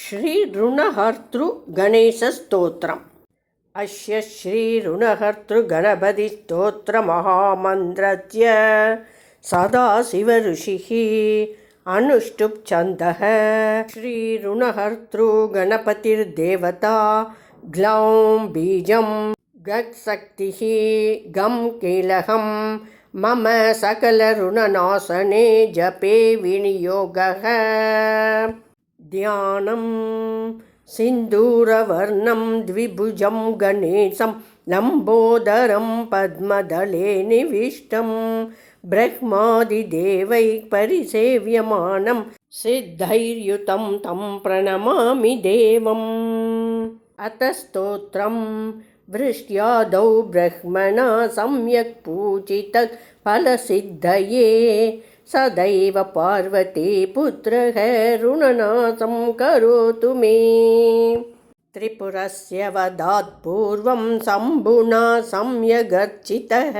श्रीऋणहर्तृगणेशस्तोत्रम् अस्य श्रीऋणहर्तृगणपतिस्तोत्रमहामन्त्रस्य सदाशिवऋषिः अनुष्टुप् छन्दः श्रीऋणहर्तृगणपतिर्देवता ग्लौं बीजं गक्शक्तिः गं कीलहं। मम सकलऋणनाशने जपे विनियोगः ध्यानं सिन्दूरवर्णं द्विभुजं गणेशं लम्बोदरं पद्मदले निविष्टं ब्रह्मादिदेवैः परिसेव्यमानं सिद्धैर्युतं तं प्रणमामि देवम्। अथ स्तोत्रं। वृष्ट्यादौ ब्रह्मणा सम्यक् पूजितः फलसिद्धये सदैव पार्वती पुत्रः ऋणनाशं करोतु मे। त्रिपुरस्य वदात् पूर्वं शम्भुना सम्यगर्चितः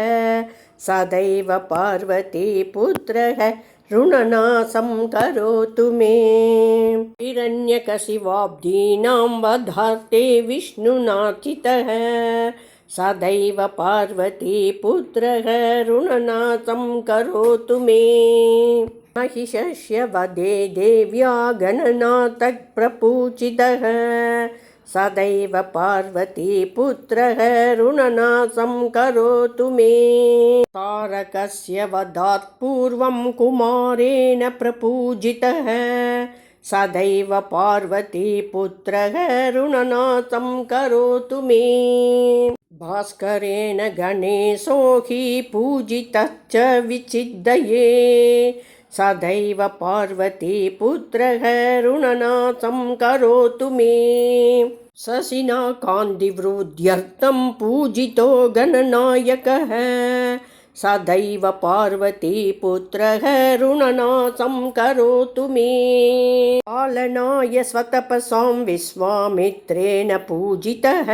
सदैव पार्वती पुत्रः ऋणनाशं करोतु मे। हिरण्यकशिवाब्दीनां वधार्थे विष्णुनाचितः सदैव पार्वती पुत्रः ऋणनाशं करोतु मे। महिषस्य वदे देव्या गणनाथः प्रपूजितः। सदैव पार्वती पुत्रः ऋणनाशं करोतु मे। तारकस्य वधात् पूर्वं कुमारेण प्रपूजितः सदैव पार्वती पुत्रः ऋणनाशं करोतु मे। भास्करेण गणेशो हि पूजितश्च विचिद्धये सदैव पार्वती पुत्रः ऋणनाशं करोतु मे। शशिना कान्तिवृद्ध्यर्थं पूजितो गणनायकः सदैव पार्वती पुत्रः ऋणनाशं करोतु मे। पालनाय स्वतपसां विश्वामित्रेण पूजितः।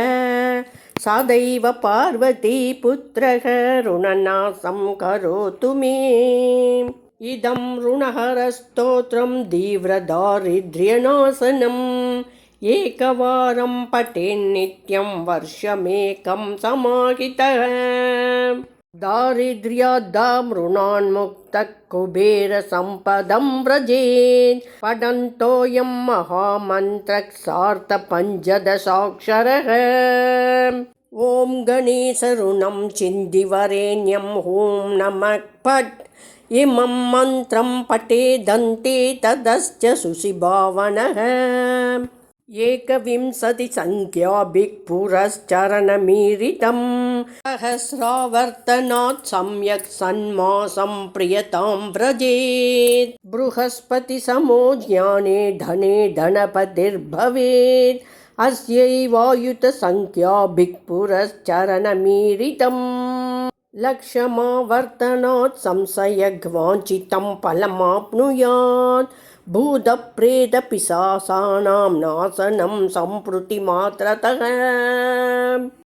सदैव पार्वती पुत्रः ऋणनाशं करोतु मे। इदं ऋणहरस्तोत्रं तीव्रदारिद्र्यनाशनम्। एकवारं पठेन्नित्यं वर्षमेकं समाहितः दारिद्र्याद्दामृणान्मुक्तः कुबेरसम्पदं व्रजेत् पठन्तोऽयं महामन्त्रः सार्धपञ्चदशाक्षरः ॐ गणेशऋणं चिन्दिवरेण्यं ॐ नमः फट् इमं मन्त्रं पठेदन्ते तदश्च सुशिभावनः एकविंशतिसङ्ख्याभिक्पुरश्चरणमीरितं सहस्रावर्तनात् सम्यक् सन्मासं प्रियतां व्रजेत् बृहस्पतिसमो ज्ञाने धने धनपतिर्भवेत् अस्यैवायुतसङ्ख्याभिक्पुरश्चरणमीरितम् लक्ष्यमावर्तनात् संशयग्वाञ्छितं फलमाप्नुयात् भूतप्रेतपिशासानां नाशनं सम्प्रतिमात्रतः